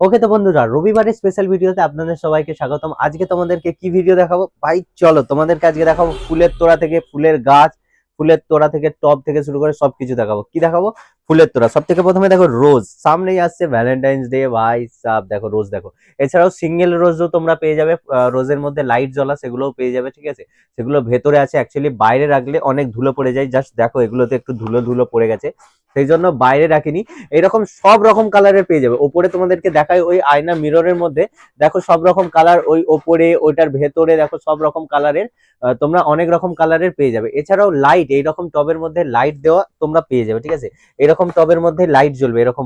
ওকে তো বন্ধুরা, রবিবারের স্পেশাল ভিডিওতে আপনাদের সবাইকে স্বাগতম। আজকে তোমাদেরকে কি ভিডিও দেখাবো? ভাই, চলো তোমাদেরকে আজকে দেখাবো ফুলের তোড়া থেকে ফুলের গাছ, ফুলের তোড়া থেকে টব থেকে শুরু করে সবকিছু দেখাবো। কি দেখাবো? ফুলের তোড়া। সব থেকে প্রথমে দেখো রোজ, সামনেই আসছে ভ্যালেন্টাইন্স ডে ভাই সাব, দেখো রোজ দেখো। এছাড়াও সিঙ্গেল রোজও তোমরা পেয়ে যাবে রোজের মধ্যে লাইট জ্বলা সেগুলোও পেয়ে যাবে, ঠিক আছে? সেগুলো ভেতরে আছে অ্যাকচুয়ালি বাইরে রাখলে অনেক ধুলো পড়ে যায়। জাস্ট দেখো, এগুলোতে একটু ধুলো ধুলো পড়ে গেছে। সেই জন্য বাইরে রাখিনি। এরকম সব রকম কালারের পেয়ে যাবে। ওপরে তোমাদেরকে দেখায় ওই আয়না মিররের মধ্যে। দেখো সব রকম কালার ওই ওপরে, ওইটার ভেতরে, দেখো সব রকম কালারের তোমরা অনেক রকম কালারের পেয়ে যাবে। এছাড়াও লাইট এইরকম টবের মধ্যে লাইট দেওয়া তোমরা পেয়ে যাবে, ঠিক আছে? এরকম টবের মধ্যে লাইট জ্বলবে, এরকম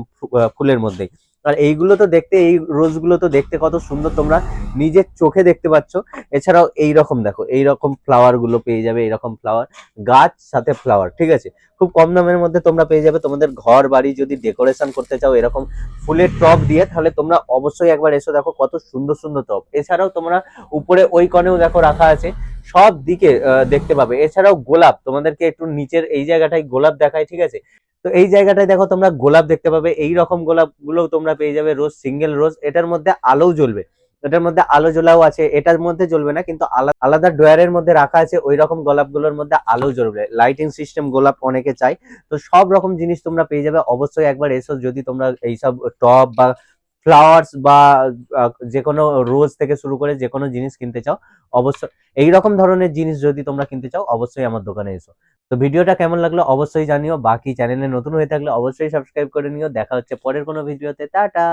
ফুলের মধ্যে আর এইগুলো তো দেখতে, এই রোজগুলো তো দেখতে কত সুন্দর তোমরা নিজের চোখে দেখতে পাচ্ছ। এছাড়াও এই রকম দেখো এই রকম ফ্লাওয়ারগুলো পেয়ে যাবে এরকম ফ্লাওয়ার গাছ, সাথে ফ্লাওয়ার ঠিক আছে? খুব কম দামের মধ্যে তোমরা পেয়ে যাবে। তোমাদের ঘর বাড়ি যদি ডেকোরেশন করতে চাও এরকম ফুলের টব দিয়ে, তাহলে তোমরা অবশ্যই একবার এসো দেখো কত সুন্দর সুন্দর টব এছাড়াও তোমরা উপরে ওই কনেও দেখো রাখা আছে, সব দিকে দেখতে পাবে। এছাড়াও গোলাপ, তোমাদেরকে একটু নিচের এই জায়গাটায় গোলাপ দেখায়, ঠিক আছে? তো এই জায়গাটায় দেখো তোমরা গোলাপ দেখতে পাবে। এই রকম গোলাপগুলো তোমরা পেয়ে যাবে রোজ, সিঙ্গেল রোজ। এটার মধ্যে আলো জ্বলবে। এটার মধ্যে আলো জ্বলাও আছে। এটার মধ্যে জ্বলবে না, কিন্তু আলা- আলাদা ড্রয়ারের মধ্যে রাখা আছে। ওই রকম গোলাপগুলোর মধ্যে আলো জ্বলবে। লাইটিং সিস্টেম গোলাপ অনেকে চাই তো সব রকম জিনিস তোমরা পেয়ে যাবে। অবশ্যই একবার এসো যদি তোমরা এইসব টপ বা ফ্লাওয়ার্স বা যে কোনো রোজ থেকে শুরু করে যে কোনো জিনিস কিনতে চাও অবশ্যই এই রকম ধরনের জিনিস যদি তোমরা কিনতে চাও, অবশ্যই আমার দোকানে এসো। তো ভিডিওটা কেমন লাগল অবশ্যই জানিও, বাকি চ্যানেলে নতুন হয়ে থাকলে অবশ্যই সাবস্ক্রাইব করে নিও। দেখা হচ্ছে পরের কোনো ভিডিওতে। টাটা!